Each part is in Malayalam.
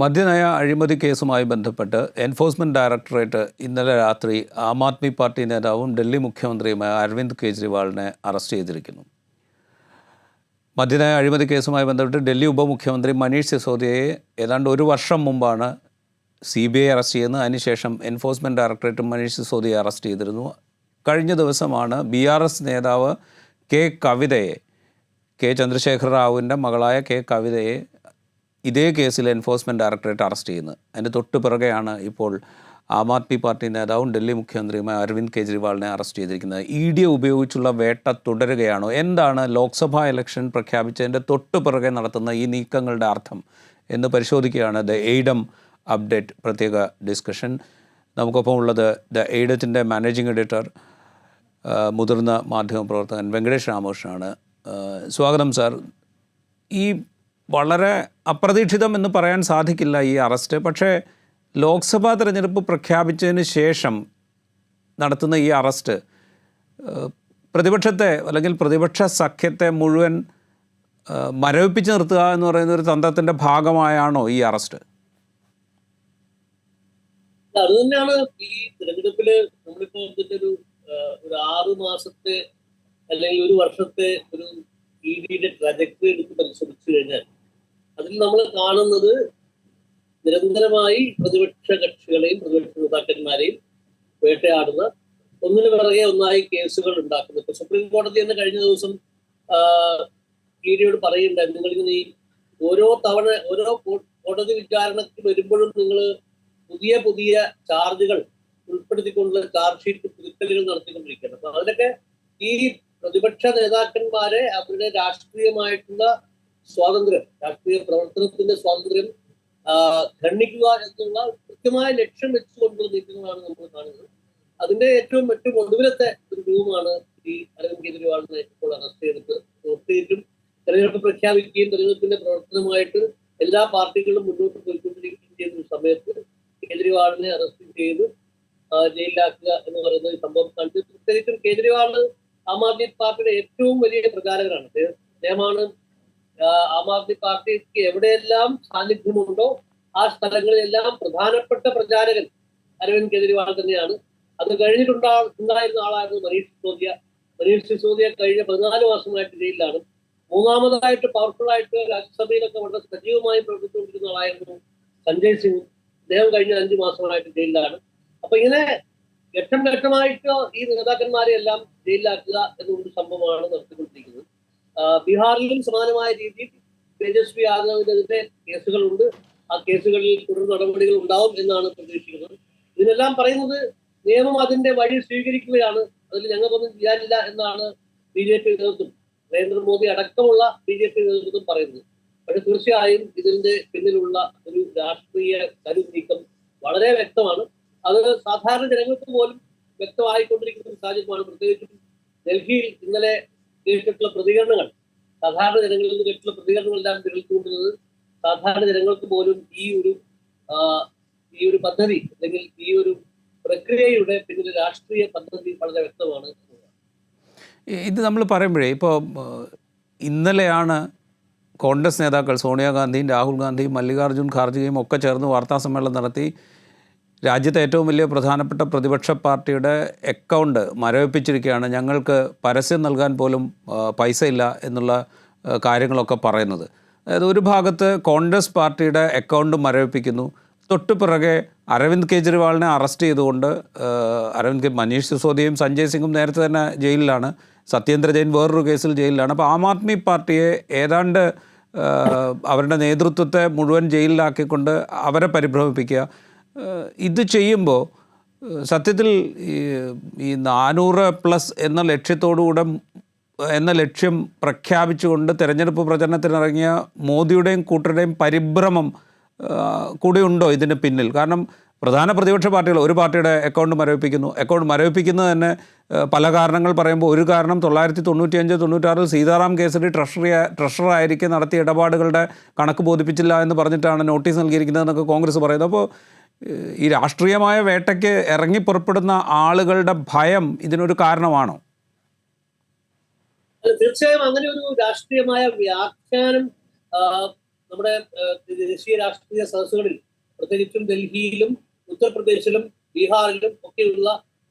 മദ്യനയ അഴിമതി കേസുമായി ബന്ധപ്പെട്ട് എൻഫോഴ്സ്മെന്റ് ഡയറക്ടറേറ്റ് ഇന്നലെ രാത്രി ആം ആദ്മി പാർട്ടി നേതാവും ഡൽഹി മുഖ്യമന്ത്രിയുമായ അരവിന്ദ് കെജ്രിവാളിനെ അറസ്റ്റ് ചെയ്തിരിക്കുന്നു. മദ്യനയ അഴിമതി കേസുമായി ബന്ധപ്പെട്ട് ഡൽഹി ഉപമുഖ്യമന്ത്രി മനീഷ് സിസോദിയയെ ഏതാണ്ട് ഒരു വർഷം മുമ്പാണ് സി ബി ഐ അറസ്റ്റ് ചെയ്യുന്നത്. അതിനുശേഷം എൻഫോഴ്സ്മെന്റ് ഡയറക്ടറേറ്റ് മനീഷ് സിസോദിയെ അറസ്റ്റ് ചെയ്തിരുന്നു. കഴിഞ്ഞ ദിവസമാണ് ബി ആർ എസ് നേതാവ് കെ കവിതയെ കെ ചന്ദ്രശേഖർ റാവുവിന്റെ മകളായ കെ കവിതയെ ഇതേ കേസിൽ എൻഫോഴ്സ്മെന്റ് ഡയറക്ടറേറ്റ് അറസ്റ്റ് ചെയ്യുന്നത്. അതിന്റെ തൊട്ട് പിറകെയാണ് ഇപ്പോൾ ആം ആദ്മി പാർട്ടി നേതാവും ഡൽഹി മുഖ്യമന്ത്രിയുമായ അരവിന്ദ് കെജ്രിവാളിനെ അറസ്റ്റ് ചെയ്തിരിക്കുന്നത്. ഇ ഡി ഉപയോഗിച്ചുള്ള വേട്ട തുടരുകയാണോ? എന്താണ് ലോക്സഭാ ഇലക്ഷൻ പ്രഖ്യാപിച്ചതിന്റെ തൊട്ട് പിറകെ നടത്തുന്ന ഈ നീക്കങ്ങളുടെ അർത്ഥം എന്ന് പരിശോധിക്കുകയാണ് ദ എയ്ഡം അപ്ഡേറ്റ് പ്രത്യേക ഡിസ്കഷൻ നമുക്കൊപ്പം ഉള്ളത് ദ എയ്ഡത്തിന്റെ മാനേജിംഗ് എഡിറ്റർ മുതിർന്ന മാധ്യമ പ്രവർത്തകൻ വെങ്കടേഷ് രാമകൃഷ്ണനാണ്. സ്വാഗതം സാർ. ഈ വളരെ അപ്രതീക്ഷിതം എന്ന് പറയാൻ സാധിക്കില്ല ഈ അറസ്റ്റ്. പക്ഷേ ലോക്സഭാ തെരഞ്ഞെടുപ്പ് പ്രഖ്യാപിച്ചതിന് ശേഷം നടത്തുന്ന ഈ അറസ്റ്റ് പ്രതിപക്ഷത്തെ അല്ലെങ്കിൽ പ്രതിപക്ഷ സഖ്യത്തെ മുഴുവൻ മരവിപ്പിച്ച് നിർത്തുക എന്ന് പറയുന്ന ഒരു തന്ത്രത്തിന്റെ ഭാഗമായാണോ ഈ അറസ്റ്റ്? അത് തന്നെയാണ് ഈ തിരഞ്ഞെടുപ്പിൽ നമ്മളിപ്പോ ഒരു ഒരു ആറ് മാസത്തെ അല്ലെങ്കിൽ ഒരു വർഷത്തെ ഒരു ഇ വിയുടെ ട്രജക്ടറി എടുത്ത് പരിശോധിച്ചു കഴിഞ്ഞാൽ അതിൽ നമ്മൾ കാണുന്നത് നിരന്തരമായി പ്രതിപക്ഷ കക്ഷികളെയും പ്രതിപക്ഷ നേതാക്കന്മാരെയും വേട്ടയാടുന്ന ഒന്നിനു പിറകെ ഒന്നായി കേസുകൾ ഉണ്ടാക്കുന്നു. ഇപ്പൊ സുപ്രീം കോടതി തന്നെ കഴിഞ്ഞ ദിവസം ഇ ഡിയോട് പറയുന്നുണ്ട് നിങ്ങളിങ്ങനെ ഈ ഓരോ തവണ ഓരോ കോടതി വിചാരണയ്ക്ക് വരുമ്പോഴും നിങ്ങൾ പുതിയ പുതിയ ചാർജുകൾ ഉൾപ്പെടുത്തിക്കൊണ്ടുള്ള ചാർജ് ഷീറ്റ് പുതുക്കലുകൾ നടത്തിക്കൊണ്ടിരിക്കുകയാണ്. അപ്പൊ അതിലൊക്കെ ഈ പ്രതിപക്ഷ നേതാക്കന്മാരെ അവരുടെ രാഷ്ട്രീയമായിട്ടുള്ള സ്വാതന്ത്ര്യം രാഷ്ട്രീയ പ്രവർത്തനത്തിന്റെ സ്വാതന്ത്ര്യം ഖണ്ഡിക്കുക എന്നുള്ള കൃത്യമായ ലക്ഷ്യം വെച്ചുകൊണ്ടുള്ള നീക്കങ്ങളാണ് നമ്മൾ കാണുന്നത്. അതിന്റെ ഏറ്റവും ഏറ്റവും ഒടുവിലത്തെ ഒരു രൂപമാണ് ഈ അരവിന്ദ് കെജ്രിവാളിനെ ഇപ്പോൾ അറസ്റ്റ് ചെയ്തത് തീർച്ചയായിട്ടും തെരഞ്ഞെടുപ്പ് പ്രഖ്യാപിക്കുകയും തെരഞ്ഞെടുപ്പിന്റെ പ്രവർത്തനമായിട്ട് എല്ലാ പാർട്ടികളും മുന്നോട്ട് പോയിക്കൊണ്ടിരിക്കുകയും ചെയ്യുന്ന സമയത്ത് കേജ്രിവാളിനെ അറസ്റ്റ് ചെയ്ത് ജയിലിലാക്കുക എന്ന് പറയുന്ന സംഭവം കണ്ട്. പ്രത്യേകിച്ചും കേജ്രിവാൾ ആം ആദ്മി പാർട്ടിയുടെ ഏറ്റവും വലിയ പ്രചാരകരാണ്. അദ്ദേഹം- അദ്ദേഹമാണ് ആം ആദ്മി പാർട്ടിക്ക് എവിടെയെല്ലാം സാന്നിധ്യമുണ്ടോ ആ സ്ഥലങ്ങളിലെല്ലാം പ്രധാനപ്പെട്ട പ്രചാരകൻ അരവിന്ദ് കെജ്രിവാൾ തന്നെയാണ്. അത് കഴിഞ്ഞിട്ടുണ്ടാ ഉണ്ടായിരുന്ന ആളായിരുന്നു മനീഷ് സിസോദിയ. മനീഷ് സിസോദിയ കഴിഞ്ഞ പതിനാല് മാസമായിട്ട് ജയിലിലാണ്. മൂന്നാമതായിട്ട് പവർഫുൾ ആയിട്ട് രാജ്യസഭയിലൊക്കെ വളരെ സജീവമായി പ്രവർത്തിച്ചുകൊണ്ടിരുന്ന ആളായിരുന്നു സഞ്ജയ് സിംഗ്. അദ്ദേഹം കഴിഞ്ഞ അഞ്ചു മാസങ്ങളായിട്ട് ജയിലിലാണ്. അപ്പൊ ഇങ്ങനെ ഘട്ടം ഘട്ടമായിട്ട് ഈ നേതാക്കന്മാരെ എല്ലാം ജയിലിലാക്കുക എന്നൊരു സംഭവമാണ് നടത്തിക്കൊണ്ടിരിക്കുന്നത്. ബീഹാറിലും സമാനമായ രീതിയിൽ തേജസ്വി യാദവിനെതിരെ കേസുകളുണ്ട്. ആ കേസുകളിൽ തുടർ നടപടികൾ ഉണ്ടാവും എന്നാണ് പ്രതീക്ഷിക്കുന്നത്. ഇതിനെല്ലാം പറയുന്നത് നിയമം അതിന്റെ വഴി സ്വീകരിക്കുകയാണ്. അതിൽ ഞങ്ങൾക്കൊന്നും ചെയ്യാനില്ല എന്നാണ് ബി ജെ പി നേതൃത്വം നരേന്ദ്രമോദി അടക്കമുള്ള ബി ജെ പി നേതൃത്വം പറയുന്നത്. പക്ഷെ തീർച്ചയായും ഇതിന്റെ പിന്നിലുള്ള ഒരു രാഷ്ട്രീയ കരുനീക്കം വളരെ വ്യക്തമാണ്. അത് സാധാരണ ജനങ്ങൾക്ക് പോലും വ്യക്തമായിക്കൊണ്ടിരിക്കുന്ന ഒരു സാഹചര്യമാണ്. പ്രത്യേകിച്ചും ഡൽഹിയിൽ ഇന്നലെ കേട്ടിട്ടുള്ള പ്രതികരണങ്ങൾ സാധാരണ ജനങ്ങളിൽ നിന്ന് കേട്ടിട്ടുള്ള പ്രതികരണങ്ങളെല്ലാം വിരൽക്കൂട്ടുന്നത് സാധാരണ ജനങ്ങൾക്ക് പോലും ഈ ഒരു ഈ ഒരു പദ്ധതി അല്ലെങ്കിൽ ഈ ഒരു പ്രക്രിയയുടെ പിന്നിൽ രാഷ്ട്രീയ പദ്ധതി വളരെ വ്യക്തമാണ് ഇത് നമ്മൾ പറയുമ്പോഴേ ഇപ്പോൾ ഇന്നലെയാണ് കോൺഗ്രസ് നേതാക്കൾ സോണിയാഗാന്ധിയും രാഹുൽ ഗാന്ധിയും മല്ലികാർജുൻ ഖാർഗെയും ഒക്കെ ചേർന്ന് വാർത്താ സമ്മേളനം നടത്തി രാജ്യത്തെ ഏറ്റവും വലിയ പ്രധാനപ്പെട്ട പ്രതിപക്ഷ പാർട്ടിയുടെ അക്കൗണ്ട് മരവിപ്പിച്ചിരിക്കുകയാണ്. ഞങ്ങൾക്ക് പരസ്യം നൽകാൻ പോലും പൈസ ഇല്ല എന്നുള്ള കാര്യങ്ങളൊക്കെ പറയുന്നത്. അതായത് ഒരു ഭാഗത്ത് കോൺഗ്രസ് പാർട്ടിയുടെ അക്കൗണ്ട് മരവിപ്പിക്കുന്നു. തൊട്ട് പിറകെ അരവിന്ദ് കെജ്രിവാളിനെ അറസ്റ്റ് ചെയ്തുകൊണ്ട് അരവിന്ദ് മനീഷ് സിസോദിയും സഞ്ജയ് സിംഗും നേരത്തെ തന്നെ ജയിലിലാണ്. സത്യേന്ദ്ര ജെയിൻ വേറൊരു കേസിൽ ജയിലിലാണ്. അപ്പോൾ ആം ആദ്മി പാർട്ടിയെ ഏതാണ്ട് അവരുടെ നേതൃത്വത്തെ മുഴുവൻ ജയിലിലാക്കിക്കൊണ്ട് അവരെ പരിഭ്രമിപ്പിക്കുക. ഇത് ചെയ്യുമ്പോൾ സത്യത്തിൽ ഈ നാനൂറ് പ്ലസ് എന്ന ലക്ഷ്യത്തോടുകൂടെ എന്ന ലക്ഷ്യം പ്രഖ്യാപിച്ചുകൊണ്ട് തെരഞ്ഞെടുപ്പ് പ്രചരണത്തിനിറങ്ങിയ മോദിയുടെയും കൂട്ടരുടെയും പരിഭ്രമം കൂടിയുണ്ടോ കൂടെ ഉണ്ടോ ഇതിന് പിന്നിൽ? കാരണം പ്രധാന പ്രതിപക്ഷ പാർട്ടികൾ ഒരു പാർട്ടിയുടെ അക്കൗണ്ട് മരവിപ്പിക്കുന്നു. അക്കൗണ്ട് മരവിപ്പിക്കുന്നത് തന്നെ പല കാരണങ്ങൾ പറയുമ്പോൾ ഒരു കാരണം തൊള്ളായിരത്തി തൊണ്ണൂറ്റിയഞ്ച് തൊണ്ണൂറ്റാറിൽ സീതാറാം കേസരി ട്രഷറി ട്രഷറായിരിക്കെ നടത്തിയ ഇടപാടുകളുടെ കണക്ക് ബോധിപ്പിച്ചില്ല എന്ന് പറഞ്ഞിട്ടാണ് നോട്ടീസ് നൽകിയിരിക്കുന്നതെന്നൊക്കെ കോൺഗ്രസ് പറയുന്നത്. അപ്പോൾ ഈ രാഷ്ട്രീയമായ വേട്ടയ്ക്ക് ഇറങ്ങി പുറപ്പെടുന്ന ആളുകളുടെ ഭയം ഇതിനൊരു കാരണമാണോ? തീർച്ചയായും അങ്ങനെ ഒരു രാഷ്ട്രീയമായ വ്യാഖ്യാനം നമ്മുടെ ദേശീയ രാഷ്ട്രീയ സദസ്സുകളിൽ പ്രത്യേകിച്ചും ഡൽഹിയിലും ഉത്തർപ്രദേശിലും ബീഹാറിലും ഒക്കെയുള്ള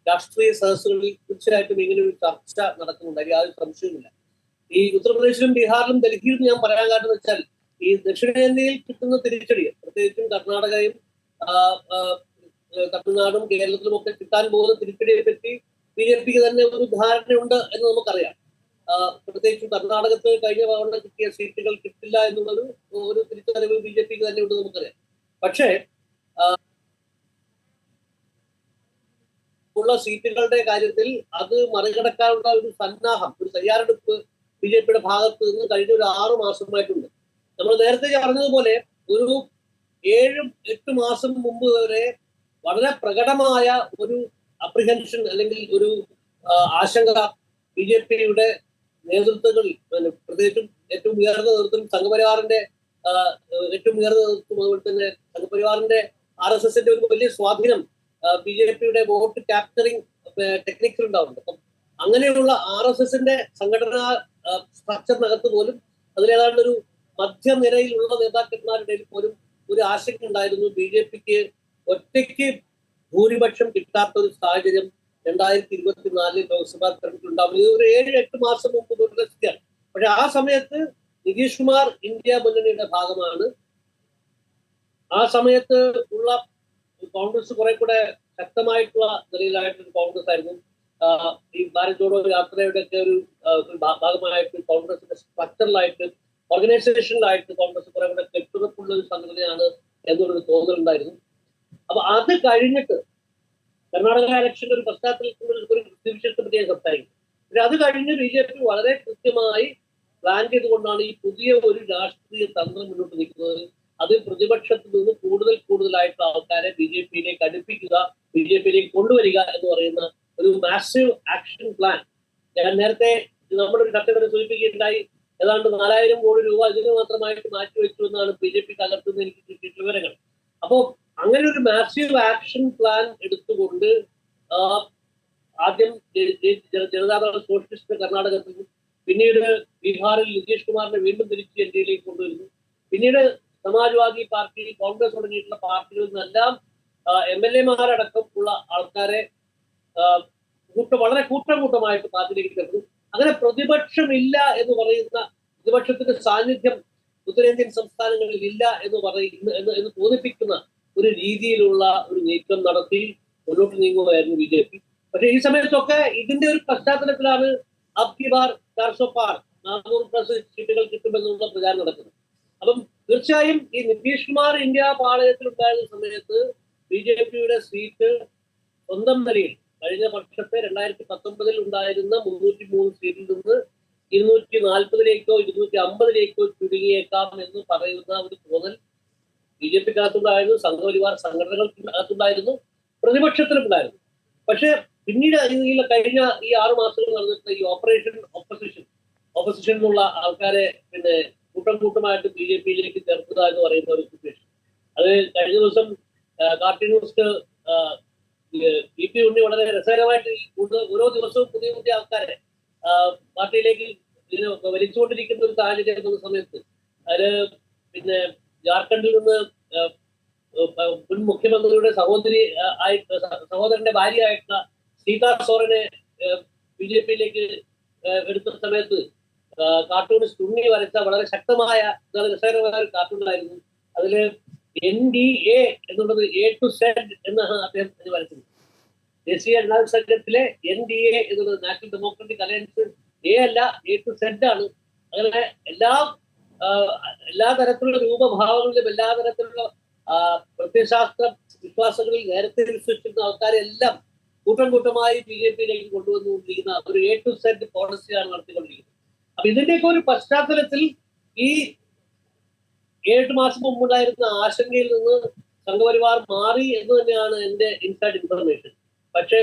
രാഷ്ട്രീയ സദസ്സുകളിൽ തീർച്ചയായിട്ടും ഇങ്ങനെ ഒരു ചർച്ച നടക്കുന്നുണ്ട്. അതിൽ യാതൊരു സംശയവുമില്ല. ഈ ഉത്തർപ്രദേശിലും ബീഹാറിലും ഡൽഹിയിലും ഞാൻ പറയാൻ കാരണം വെച്ചാൽ ഈ ദക്ഷിണേന്ത്യയിൽ കിട്ടുന്ന തിരിച്ചടി പ്രത്യേകിച്ചും കർണാടകയും തമിഴ്നാടും കേരളത്തിലും ഒക്കെ കിട്ടാൻ പോകുന്ന തിരിച്ചടിയെ പറ്റി ബി ജെ പിക്ക് തന്നെ ഒരു ധാരണയുണ്ട് എന്ന് നമുക്കറിയാം. പ്രത്യേകിച്ച് കർണാടകത്ത് കഴിഞ്ഞ തവണ കിട്ടിയ സീറ്റുകൾ കിട്ടില്ല എന്നുള്ളത് ഒരു തിരിച്ചറിവ് ബി ജെ പിക്ക് തന്നെ ഉണ്ട് നമുക്കറിയാം. പക്ഷേ ഉള്ള സീറ്റുകളുടെ കാര്യത്തിൽ അത് മറികടക്കാനുള്ള ഒരു സന്നാഹം ഒരു തയ്യാറെടുപ്പ് ബി ജെ പിയുടെ ഭാഗത്ത് നിന്ന് കഴിഞ്ഞ ഒരു ആറു മാസമായിട്ടുണ്ട്. നമ്മൾ നേരത്തെ പറഞ്ഞതുപോലെ ഒരു ഏഴും എട്ട് മാസം മുമ്പ് വരെ വളരെ പ്രകടമായ ഒരു അപ്രിഹെൻഷൻ അല്ലെങ്കിൽ ഒരു ആശങ്ക ബി ജെ പിയുടെ നേതൃത്വങ്ങളിൽ പ്രത്യേകിച്ചും ഏറ്റവും ഉയർന്ന നേതൃത്വം സംഘപരിവാറിന്റെ ഏറ്റവും ഉയർന്ന നേതൃത്വം അതുപോലെ തന്നെ സംഘപരിവാറിന്റെ ആർ എസ് എസിന്റെ ഒരു വലിയ സ്വാധീനം ബി ജെ പിയുടെ വോട്ട് ക്യാപ്ചറിങ് ടെക്നിക്സ് ഉണ്ടാവുന്നുണ്ട്. അപ്പം അങ്ങനെയുള്ള ആർ എസ് എസിന്റെ സംഘടനാ സ്ട്രക്ചറിനകത്ത് പോലും അതിലേതാണ്ട് ഒരു മധ്യനിരയിലുള്ള നേതാക്കന്മാരുടെ പോലും ഒരു ആശങ്ക ഉണ്ടായിരുന്നു. ബി ജെ പിക്ക് ഒറ്റയ്ക്ക് ഭൂരിപക്ഷം കിട്ടാത്ത ഒരു സാഹചര്യം രണ്ടായിരത്തി ഇരുപത്തിനാലിൽ ലോക്സഭാ തെരഞ്ഞെടുപ്പിൽ ഉണ്ടാവുന്നത്. ഒരു ഏഴ് എട്ട് മാസം മുമ്പ് തുടരുന്ന പക്ഷെ ആ സമയത്ത് നിതീഷ് കുമാർ ഇന്ത്യ മുന്നണിയുടെ ഭാഗമാണ്. ആ സമയത്ത് ഉള്ള കോൺഗ്രസ് കുറെ കൂടെ ശക്തമായിട്ടുള്ള നിലയിലായിട്ടൊരു കോൺഗ്രസ് ആയിരുന്നു. ഈ ഭാരത് ജോഡോ യാത്രയുടെ ഒക്കെ ഒരു ഭാഗമായിട്ട് കോൺഗ്രസിന്റെ സ്ട്രക്ചറിലായിട്ട് ഓർഗനൈസേഷനിലായിട്ട് കോൺഗ്രസ് കുറെ കൂടെ കെട്ടുറപ്പുള്ള ഒരു സംഘടനയാണ് എന്നുള്ളൊരു തോന്നലുണ്ടായിരുന്നു. അപ്പൊ അത് കഴിഞ്ഞിട്ട് കർണാടക ഇലക്ഷന്റെ ഒരു പശ്ചാത്തലത്തിൽ ഒരു- സ്ഥിതിവിശേഷത്തെ പറ്റി ഞാൻ സംസാരിക്കും അത് കഴിഞ്ഞ് ബി ജെ പി വളരെ കൃത്യമായി പ്ലാൻ ചെയ്തുകൊണ്ടാണ് ഈ പുതിയ ഒരു രാഷ്ട്രീയ തന്ത്രം മുന്നോട്ട് നിൽക്കുന്നത് അത് പ്രതിപക്ഷത്തിൽ നിന്ന് കൂടുതൽ കൂടുതലായിട്ടുള്ള ആൾക്കാരെ ബി ജെ പിയിലേക്ക് അടുപ്പിക്കുക ബി ജെ പിയിലേക്ക് കൊണ്ടുവരിക എന്ന് പറയുന്ന ഒരു മാസീവ് ആക്ഷൻ പ്ലാൻ ഞാൻ നേരത്തെ നമ്മുടെ ഒരു കത്തിൽ സൂചിപ്പിക്കുകയുണ്ടായി. ഏതാണ്ട് നാലായിരം കോടി രൂപ ഇതിന് മാത്രമായിട്ട് മാറ്റിവെച്ചു എന്നാണ് ബി ജെ പി തകർത്തുന്ന എനിക്ക് കിട്ടിയിട്ടുള്ള വിവരങ്ങൾ. അപ്പോൾ അങ്ങനെ ഒരു മാസീവ് ആക്ഷൻ പ്ലാൻ എടുത്തുകൊണ്ട് ആദ്യം ജനതാദൾ സോഷ്യലിസ്റ്റ് കർണാടകത്തിൽ പിന്നീട് ബീഹാറിൽ നിതീഷ് കുമാറിനെ വീണ്ടും തിരിച്ച് എൻ ഡിയിലേക്ക് കൊണ്ടുവരുന്നു. പിന്നീട് സമാജ്വാദി പാർട്ടി കോൺഗ്രസ് തുടങ്ങിയിട്ടുള്ള പാർട്ടികളിൽ നിന്നെല്ലാം എം എൽ എമാരടക്കം ഉള്ള ആൾക്കാരെ കൂട്ട വളരെ കൂട്ടം കൂട്ടമായിട്ട് പാർട്ടിയിലേക്ക് ചേർന്നു അങ്ങനെ പ്രതിപക്ഷമില്ല എന്ന് പറയുന്ന പ്രതിപക്ഷത്തിന്റെ സാന്നിധ്യം ഉത്തരേന്ത്യൻ സംസ്ഥാനങ്ങളിൽ ഇല്ല എന്ന് പറയുന്ന എന്ന് എന്ന് തോന്നിപ്പിക്കുന്ന ഒരു രീതിയിലുള്ള ഒരു നീക്കം നടത്തി മുന്നോട്ട് നീങ്ങുകയായിരുന്നു ബി ജെ പി. പക്ഷെ ഈ സമയത്തൊക്കെ ഇതിന്റെ ഒരു പശ്ചാത്തലത്തിലാണ് അബ് കി ബാർ നാനൂറ് പ്ലസ് സീറ്റുകൾ കിട്ടുമെന്നുള്ള പ്രചാരം നടക്കുന്നത്. അപ്പം തീർച്ചയായും ഈ നിതീഷ് കുമാർ ഇന്ത്യ പാളയത്തിൽ ഉണ്ടായിരുന്ന സമയത്ത് ബി ജെ പിയുടെ സീറ്റ് സ്വന്തം നിലയിൽ കഴിഞ്ഞ വർഷത്തെ രണ്ടായിരത്തി പത്തൊമ്പതിൽ ഉണ്ടായിരുന്ന മുന്നൂറ്റി മൂന്ന് സീറ്റിൽ നിന്ന് ഇരുന്നൂറ്റി നാൽപ്പതിലേക്കോ ഇരുന്നൂറ്റി അമ്പതിലേക്കോ ചുരുങ്ങിയേക്കാം എന്ന് പറയുന്ന ഒരു തോന്നൽ ബി ജെ പിക്കകത്തുണ്ടായിരുന്നു സംഘപരിവാർ സംഘടനകൾക്കകത്തുണ്ടായിരുന്നു പ്രതിപക്ഷത്തിലുണ്ടായിരുന്നു പക്ഷെ പിന്നീട് ഈ കഴിഞ്ഞ ഈ ആറു മാസങ്ങൾ നടന്നിട്ടുള്ള ഈ ഓപ്പറേഷൻ ഓപ്പോസിഷൻ ഓപ്പോസിഷൻ എന്നുള്ള ആൾക്കാരെ പിന്നെ കൂട്ടം കൂട്ടമായിട്ട് ബി ജെ പിയിലേക്ക് ചേർക്കുക എന്ന് പറയുന്ന ഒരു സിറ്റുവേഷൻ അത് കഴിഞ്ഞ ദിവസം കാർട്ടൂൺ ഇ പി ഉണ്ണി വളരെ രസകരമായിട്ട് കൂടുതൽ ഓരോ ദിവസവും പുതിയ പുതിയ ആൾക്കാരെ പാർട്ടിയിലേക്ക് വലിച്ചുകൊണ്ടിരിക്കുന്ന ഒരു സാഹചര്യം എത്തുന്ന സമയത്ത് അത് പിന്നെ ജാർഖണ്ഡിൽ നിന്ന് മുൻ മുഖ്യമന്ത്രിയുടെ സഹോദരി ആയി സഹോദരന്റെ ഭാര്യയായിട്ടുള്ള സീതാ സോറനെ ബി ജെ പിയിലേക്ക് എടുത്ത സമയത്ത് കാർട്ടൂണിസ്റ്റ് ഉണ്ണി വരച്ച വളരെ ശക്തമായ രസകരമായ ഒരു കാർട്ടൂണായിരുന്നു അതിൽ എൻ ഡി എ എന്നുള്ളത് എ ടു സെഡ് എന്നാണ് അദ്ദേഹം വരച്ചത്. ദേശീയ ജനാധിപത്യ സംഘത്തിലെ എൻ ഡി എ എന്നുള്ളത് നാഷണൽ ഡെമോക്രാറ്റിക് അലയൻസ് എ അല്ല എ ടു സെഡ് ആണ്. അങ്ങനെ എല്ലാ എല്ലാ തരത്തിലുള്ള രൂപഭാവങ്ങളിലും എല്ലാ തരത്തിലുള്ള പ്രത്യശാസ്ത്ര വിശ്വാസങ്ങളിൽ നേരത്തെ വിശ്വസിക്കുന്ന ആൾക്കാരെല്ലാം കൂട്ടം കൂട്ടമായി ബി ജെ പിയിലേക്ക് കൊണ്ടുവന്നുകൊണ്ടിരിക്കുന്ന ഒരു എ ടു സെഡ് പോളിസിയാണ് നടത്തിക്കൊണ്ടിരിക്കുന്നത്. അപ്പൊ ഇതിന്റെയൊക്കെ ഒരു പശ്ചാത്തലത്തിൽ ഈ ഏഴ് മാസം മുമ്പുണ്ടായിരുന്ന ആശങ്കയിൽ നിന്ന് സംഘപരിവാർ മാറി എന്ന് തന്നെയാണ് എന്റെ ഇൻസൈഡ് ഇൻഫർമേഷൻ പക്ഷേ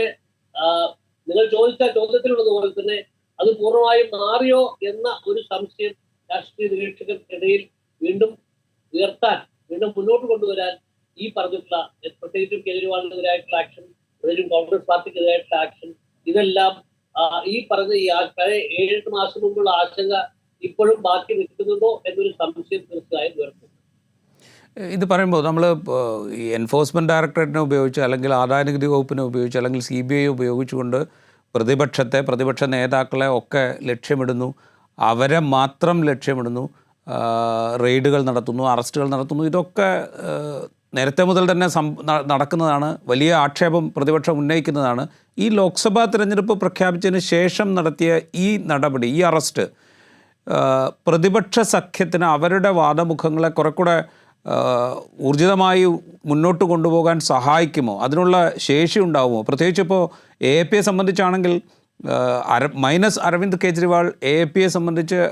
നിങ്ങൾ ചോദിച്ച ചോദ്യത്തിലുള്ളതുപോലെ തന്നെ അത് പൂർണമായും മാറിയോ എന്ന ഒരു സംശയം രാഷ്ട്രീയ നിരീക്ഷകർക്കിടയിൽ വീണ്ടും ഉയർത്താൻ വീണ്ടും മുന്നോട്ട് കൊണ്ടുവരാൻ ഈ പറഞ്ഞിട്ടുള്ള പ്രത്യേകിച്ചും കേജ്രിവാളിനെതിരായിട്ടുള്ള ആക്ഷൻ പ്രത്യേകിച്ചും കോൺഗ്രസ് പാർട്ടിക്കെതിരായിട്ടുള്ള ആക്ഷൻ ഇതെല്ലാം ഈ പറഞ്ഞ ഈ ആൾക്കാരെ ഏഴെട്ട് മാസം മുമ്പുള്ള ആശങ്ക ഇപ്പോഴും ബാക്കി നിൽക്കുന്നുണ്ടോ എന്നൊരു സംശയം തീർച്ചയായും ഉയർത്തുന്നു ഇത് പറയുമ്പോൾ നമ്മൾ എൻഫോഴ്സ്മെന്റ് ഡയറക്ടറേറ്റിനെ ഉപയോഗിച്ച് അല്ലെങ്കിൽ ആദായനികുതി വകുപ്പിനെ ഉപയോഗിച്ച് അല്ലെങ്കിൽ സി ബി ഐ ഉപയോഗിച്ചുകൊണ്ട് പ്രതിപക്ഷത്തെ പ്രതിപക്ഷ നേതാക്കളെ ഒക്കെ ലക്ഷ്യമിടുന്നു. അവരെ മാത്രം ലക്ഷ്യമിടുന്നു. റെയ്ഡുകൾ നടത്തുന്നു അറസ്റ്റുകൾ നടത്തുന്നു. ഇതൊക്കെ നേരത്തെ മുതൽ തന്നെ നടക്കുന്നതാണ്. വലിയ ആക്ഷേപം പ്രതിപക്ഷം ഉന്നയിക്കുന്നതാണ്. ഈ ലോക്സഭാ തിരഞ്ഞെടുപ്പ് പ്രഖ്യാപിച്ചതിന് ശേഷം നടത്തിയ ഈ നടപടി ഈ അറസ്റ്റ് പ്രതിപക്ഷ സഖ്യത്തിന് അവരുടെ വാദമുഖങ്ങളെ കുറെ കൂടെ ഊർജിതമായി മുന്നോട്ട് കൊണ്ടുപോകാൻ സഹായിക്കുമോ? അതിനുള്ള ശേഷി ഉണ്ടാവുമോ? പ്രത്യേകിച്ച് ഇപ്പോൾ എ പിയെ സംബന്ധിച്ചാണെങ്കിൽ അര മൈനസ് അരവിന്ദ് കെജ്രിവാൾ എ പിയെ സംബന്ധിച്ച്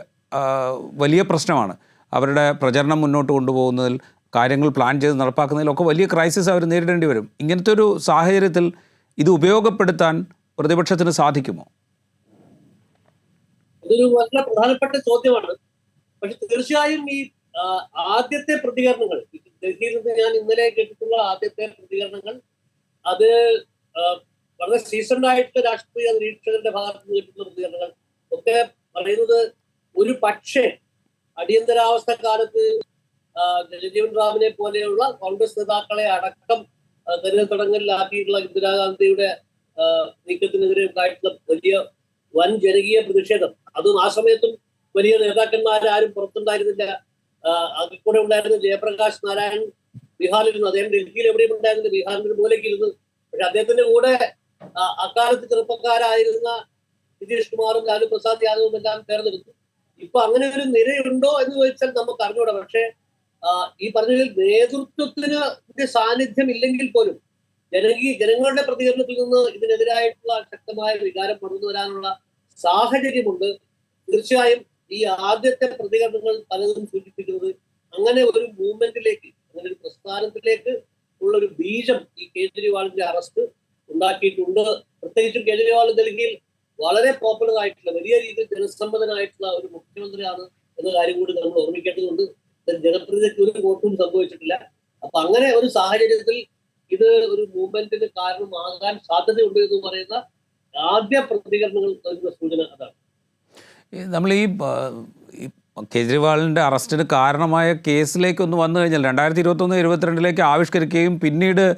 വലിയ പ്രശ്നമാണ്. അവരുടെ പ്രചരണം മുന്നോട്ട് കൊണ്ടുപോകുന്നതിൽ കാര്യങ്ങൾ പ്ലാൻ ചെയ്ത് നടപ്പാക്കുന്നതിലൊക്കെ വലിയ ക്രൈസിസ് അവർ നേരിടേണ്ടി വരും. ഇങ്ങനത്തെ ഒരു സാഹചര്യത്തിൽ ഇത് ഉപയോഗപ്പെടുത്താൻ പ്രതിപക്ഷത്തിന് സാധിക്കുമോ? ഇതൊരു വളരെ പ്രധാനപ്പെട്ട ചോദ്യമാണ്. പക്ഷെ തീർച്ചയായും ഈ ആദ്യത്തെ പ്രതികരണങ്ങൾ ഡൽഹിയിൽ നിന്ന് ഞാൻ ഇന്നലെ കേട്ടിട്ടുള്ള ആദ്യത്തെ പ്രതികരണങ്ങൾ അത് വളരെ സീസൺഡ് ആയിട്ട് രാഷ്ട്രീയ നിരീക്ഷകരുടെ ഭാഗത്ത് നിന്ന് കേട്ടിട്ടുള്ള പ്രതികരണങ്ങൾ. ഒക്കെ പറയുന്നത് ഒരു പക്ഷേ അടിയന്തരാവസ്ഥ കാലത്ത് ജഗജീവൻ റാമിനെ പോലെയുള്ള കോൺഗ്രസ് നേതാക്കളെ അടക്കം കരുതൽ തടങ്കലിലാക്കിയിട്ടുള്ള ഇന്ദിരാഗാന്ധിയുടെ നീക്കത്തിനെതിരെ ഉണ്ടായിട്ടുള്ള വലിയ വൻ ജനകീയ പ്രതിഷേധം അതും ആ സമയത്തും വലിയ നേതാക്കന്മാരാരും പുറത്തുണ്ടായിരുന്നില്ല. കൂടെ ഉണ്ടായിരുന്ന ജയപ്രകാശ് നാരായൺ ബീഹാറിലിരുന്നു. അദ്ദേഹം ഡൽഹിയിൽ എവിടെയും ഉണ്ടായിരുന്നില്ല. ബീഹാറിന്റെ മൂലയ്ക്ക് ഇരുന്നു പക്ഷെ അദ്ദേഹത്തിന്റെ കൂടെ അക്കാലത്ത് ചെറുപ്പക്കാരായിരുന്ന നിതീഷ് കുമാറും ലാലു പ്രസാദ് യാദവും എല്ലാം ചേർന്നിരുന്നു. ഇപ്പൊ അങ്ങനെ ഒരു നിരയുണ്ടോ എന്ന് ചോദിച്ചാൽ നമുക്ക് അറിഞ്ഞൂടാ. പക്ഷേ ഈ പറഞ്ഞതിൽ നേതൃത്വത്തിന് സാന്നിധ്യം ഇല്ലെങ്കിൽ പോലും ജനകീയ ജനങ്ങളുടെ പ്രതികരണത്തിൽ നിന്ന് ഇതിനെതിരായിട്ടുള്ള ശക്തമായ വികാരം പടർന്നു വരാനുള്ള സാഹചര്യമുണ്ട്. തീർച്ചയായും ഈ ആദ്യത്തെ പ്രതികരണങ്ങൾ പലതും സൂചിപ്പിക്കുന്നത് അങ്ങനെ ഒരു മൂവ്മെന്റിലേക്ക് അങ്ങനെ ഒരു പ്രസ്ഥാനത്തിലേക്ക് ഉള്ള ഒരു ബീജം ഈ കേജ്രിവാളിന്റെ അറസ്റ്റ് ഉണ്ടാക്കിയിട്ടുണ്ട്. പ്രത്യേകിച്ചും കേജ്രിവാൾ ഡൽഹിയിൽ വളരെ പോപ്പുലർ ആയിട്ടുള്ള വലിയ രീതിയിൽ ജനസമ്മതനായിട്ടുള്ള ഒരു മുഖ്യമന്ത്രിയാണ് എന്ന കാര്യം കൂടി നമ്മൾ ഓർമ്മിക്കേണ്ടതുണ്ട്. ജനപ്രതിനിധിക്ക് ഒരു വോട്ടും സംഭവിച്ചിട്ടില്ല. അപ്പൊ അങ്ങനെ ഒരു സാഹചര്യത്തിൽ ഇത് ഒരു മൂവ്മെന്റിന് കാരണമാകാൻ സാധ്യതയുണ്ട് എന്ന് പറയുന്ന ആദ്യ പ്രതികരണങ്ങൾ നൽകുന്ന സൂചന അതാണ്. നമ്മൾ ഈ കേജ്രിവാളിന്റെ അറസ്റ്റിന് കാരണമായ കേസിലേക്ക് ഒന്ന് വന്നു കഴിഞ്ഞാൽ രണ്ടായിരത്തി ഇരുപത്തൊന്ന് ഇരുപത്തിരണ്ടിലേക്ക് ആവിഷ്കരിക്കുകയും പിന്നീട്